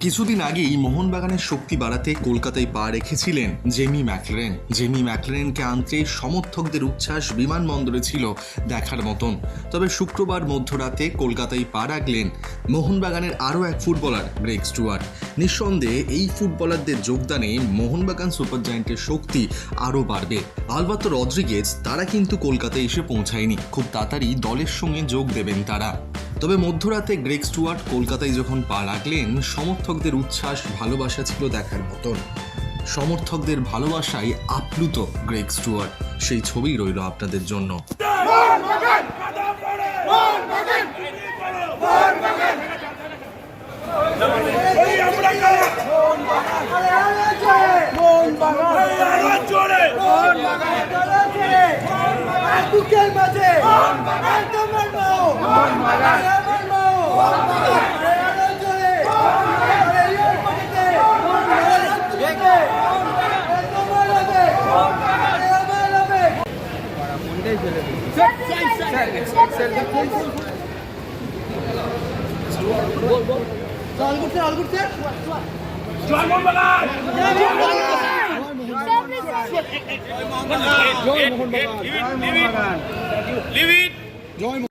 কিছুদিন আগেই মোহনবাগানের শক্তি বাড়াতে কলকাতায় পা রেখেছিলেন জেমি ম্যাকলেন। জেমি ম্যাকলেনকে আনতে সমর্থকদের উচ্ছ্বাস বিমানবন্দরে ছিল দেখার মতন। তবে শুক্রবার মধ্যরাতে কলকাতায় পা রাখলেন মোহনবাগানের আরও এক ফুটবলার গ্রেগ স্টুয়ার্ট। নিঃসন্দেহে এই ফুটবলারদের যোগদানে মোহনবাগান সুপার জায়েন্টের শক্তি আরও বাড়বে। আলবাতো রদ্রিগেজ তারা কিন্তু কলকাতায় এসে পৌঁছায়নি। খুব তাড়াতাড়ি দলের সঙ্গে যোগ দেবেন তারা। তবে মধ্যরাতে গ্রেগ স্টুয়ার্ট কলকাতায় যখন পা রাখলেন সমর্থকদের উচ্ছ্বাস ভালোবাসা ছিল দেখার মতন। সমর্থকদের ভালোবাসায় আপ্লুত গ্রেগ স্টুয়ার্ট। সেই ছবি রইল আপনাদের জন্য। মাও লিভ ইট